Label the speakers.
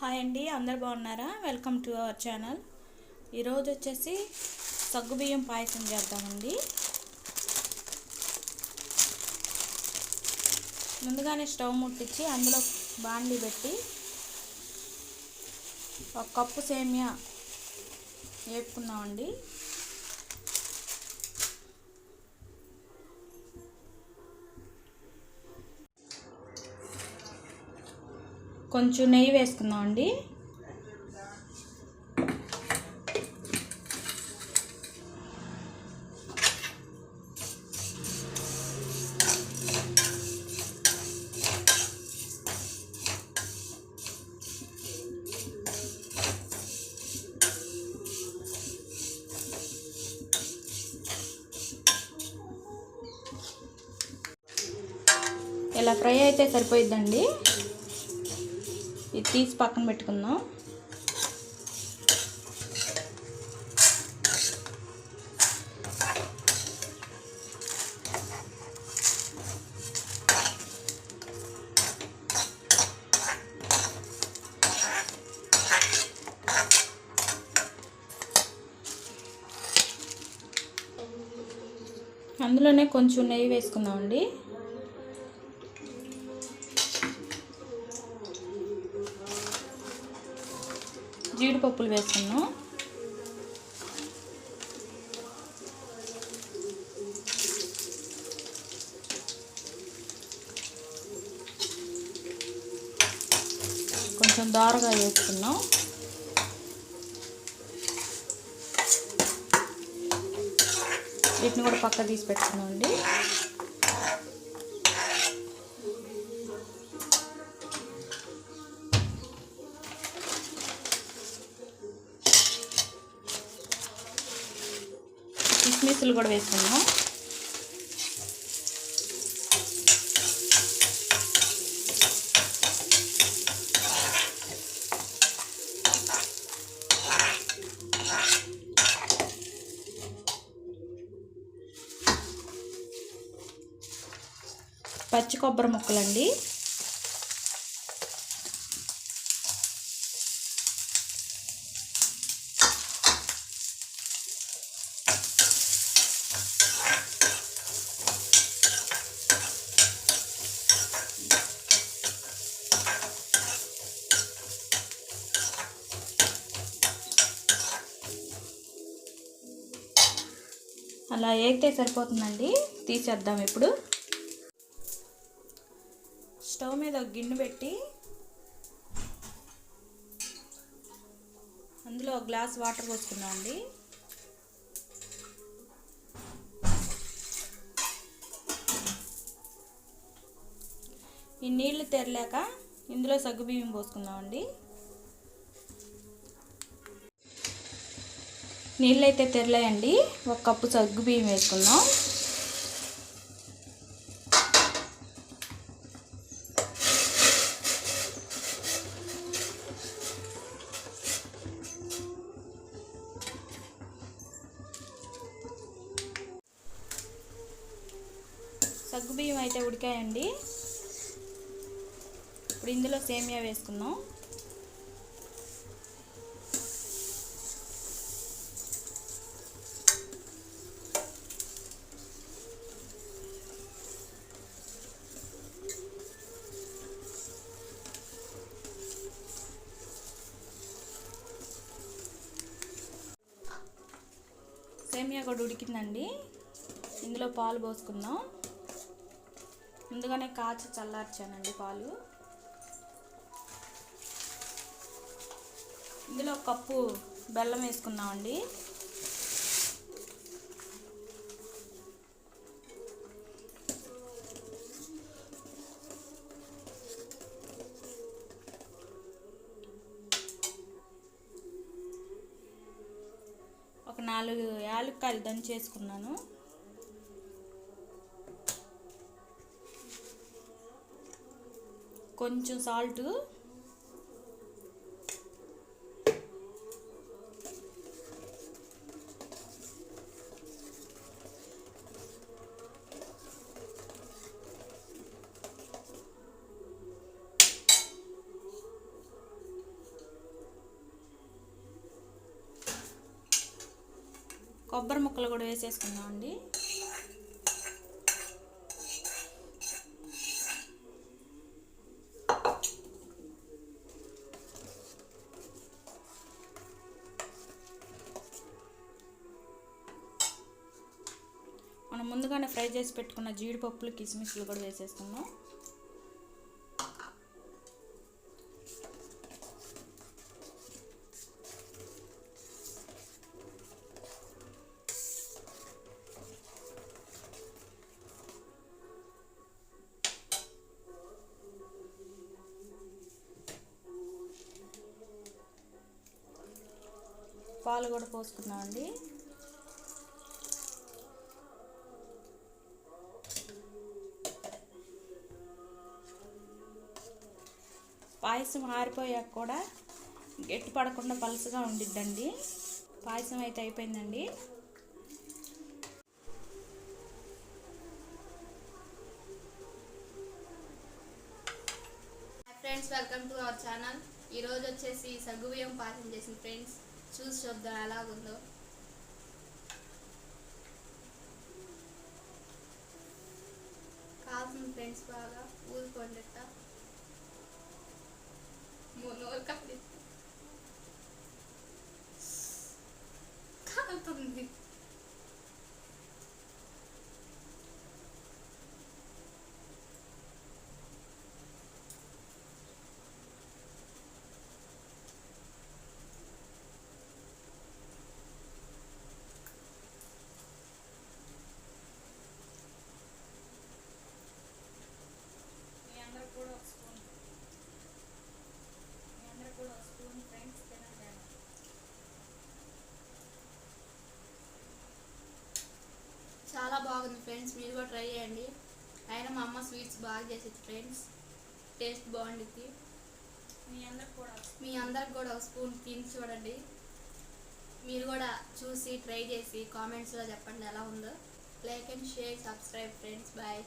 Speaker 1: Hi అండి అందరు బాగున్నారా? వెల్కమ్ టు అవర్ ఛానల్ ఈరోజు వచ్చేసి సగ్గుబియ్యం పాయసం చేద్దామండి. ముందుగానే స్టవ్ ముట్టించి అందులో బాండీ పెట్టి ఒక కప్పు సేమియా వేపుకున్నామండి కొంచెం నెయ్యి వేసుకుందామండి ఇలా ఫ్రై అయితే సరిపోయిద్దండి. ఇది తీసి పక్కన పెట్టుకుందాం. అందులోనే కొంచెం నెయ్యి వేసుకుందామండి. జీడిపప్పులు వేసుకున్నాం. కొంచెం దారగా వేసుకున్నాం. వీటిని కూడా పక్క తీసి పెట్టుకున్నాం అండి కిస్మిస్లు కూడా వేసుకున్నాం పచ్చి కొబ్బరి ముక్కలండి. అలా ఏగితే సరిపోతుందండి. తీసేద్దాం ఇప్పుడు. స్టవ్ మీద ఒక గిన్నె పెట్టి అందులో ఒక గ్లాస్ వాటర్ పోసుకుందామండి. ఈ నీళ్ళు తెరలేక ఇందులో సగ్గుబియ్యం పోసుకుందామండి. నీళ్ళు అయితే తెరలేయండి. ఒక కప్పు సగ్గు బియ్యం వేసుకుందాం. సగ్గు బియ్యం అయితే ఉడికాయండి. ఇప్పుడు ఇందులో సేమియా వేసుకుందాం. సేమియా కూడా ఉడికిందండి. ఇందులో పాలు పోసుకుందాం. ముందుగానే కాచి చల్లార్చానండి పాలు. ఇందులో కప్పు బెల్లం వేసుకుందామండి. ఒక నాలుగు యాలక్కాయలు దంచేసుకున్నాను కొంచెం సాల్ట్ కొబ్బరి ముక్కలు కూడా వేసేసుకుందామండి. మనం ముందుగానే ఫ్రై చేసి పెట్టుకున్న జీడిపప్పులు కిస్మిస్లు కూడా వేసేస్తున్నాం పాలు కూడా పోసుకున్నామండి పాయసం ఆరిపోయాక కూడా గట్టి పడకుండా పలుసుగా ఉండిద్దండి. పాయసం అయితే అయిపోయిందండి.
Speaker 2: Friends welcome to our channel ఈరోజు వచ్చేసి సగ్గుబియ్యం పాయసం చేసిన ఫ్రెండ్స్ చూసి చూద్దాం ఎలాగుందో కాల్సిన ఫ్రెండ్స్ బాగా ఊరుకోండిట. నోరు కాలి కాలుతుంది
Speaker 1: మీ అందరికి కూడా ఒక స్పూన్ మీ అందరికి కూడా ఒక స్పూన్ ఫ్రెండ్స్ తినండి
Speaker 2: చాలా బాగుంది ఫ్రెండ్స్ మీరు కూడా ట్రై చేయండి. అయినా మా అమ్మ స్వీట్స్ బాగా చేసేది ఫ్రెండ్స్. టేస్ట్ బాగుండిద్ది.
Speaker 1: మీ అందరికి కూడా.
Speaker 2: మీ అందరికి కూడా ఒక స్పూన్ తిని చూడండి. మీరు కూడా చూసి ట్రై చేసి కామెంట్స్లో చెప్పండి ఎలా ఉందో. Like and share subscribe friends. Bye.